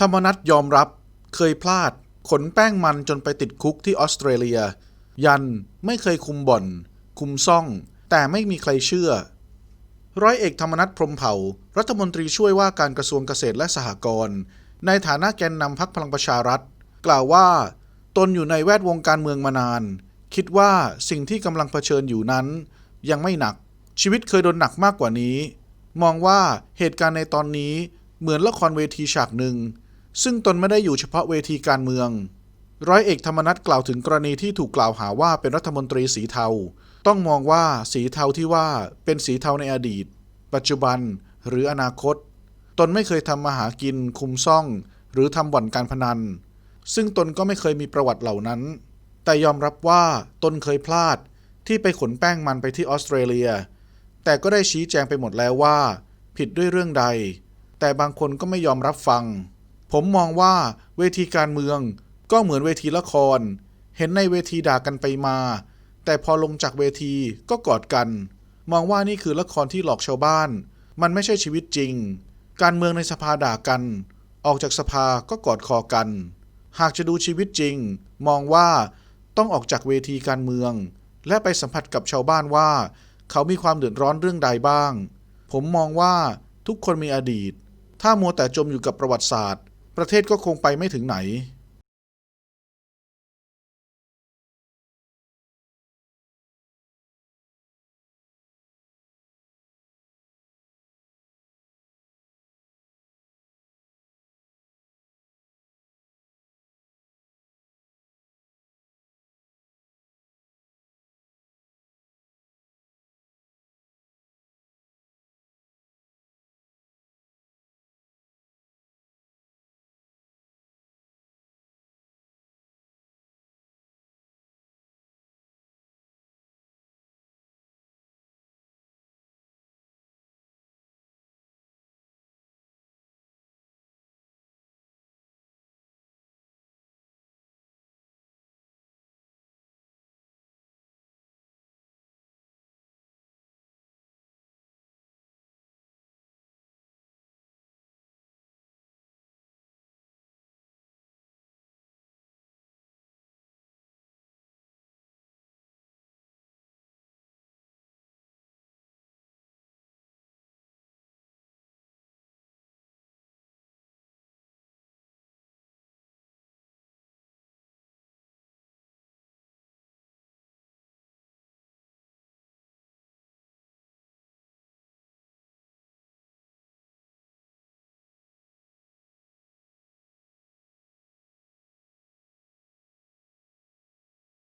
ธรรมนัตยอมรับเคยพลาด ขนแป้งมันจนไปติดคุกที่ออสเตรเลีย ยันไม่เคยคุมบ่อน คุมซ่อง แต่ไม่มีใครเชื่อ ร้อยเอกธรรมนัฐพรมเผ่า รัฐมนตรีช่วยว่าการกระทรวงเกษตรและสหกรณ์ในฐานะแกนนำพักพลังประชารัฐ กล่าวว่า ตนอยู่ในแวดวงการเมืองมานาน คิดว่าสิ่งที่กำลังเผชิญอยู่นั้น ยังไม่หนัก ชีวิตเคยโดนหนักมากกว่านี้ มองว่าเหตุการณ์ในตอนนี้เหมือนละครเวทีฉากหนึ่ง ซึ่งตนไม่ได้อยู่เฉพาะเวทีการเมือง ร้อยเอกธรรมนัฐกล่าวถึงกรณีที่ถูกกล่าวหาว่าเป็นรัฐมนตรีสีเทา ต้องมองว่าสีเทาที่ว่าเป็นสีเทาในอดีต ปัจจุบันหรืออนาคต ตนไม่เคยทำมาหากิน คุมซ่อง หรือทำบ่อนการพนัน ซึ่งตนก็ไม่เคยมีประวัติเหล่านั้น แต่ยอมรับว่าตนเคยพลาดที่ไปขนแป้งมันไปที่ออสเตรเลีย แต่ก็ได้ชี้แจงไปหมดแล้วว่า ผิดด้วยเรื่องใด แต่บางคนก็ไม่ยอมรับฟัง ผมมองว่าเวทีการเมืองก็เหมือนเวทีละคร เห็นในเวทีด่ากันไปมา แต่พอลงจากเวทีก็กอดกัน มองว่านี่คือละครที่หลอกชาวบ้าน มันไม่ใช่ชีวิตจริง การเมืองในสภาด่ากัน ออกจากสภาก็กอดคอกัน หากจะดูชีวิตจริง มองว่าต้องออกจากเวทีการเมือง และไปสัมผัสกับชาวบ้านว่า เขามีความเดือดร้อนเรื่องใดบ้าง ผมมองว่าทุกคนมีอดีต ถ้ามัวแต่จมอยู่กับประวัติศาสตร์ ประเทศก็คงไปไม่ถึงไหน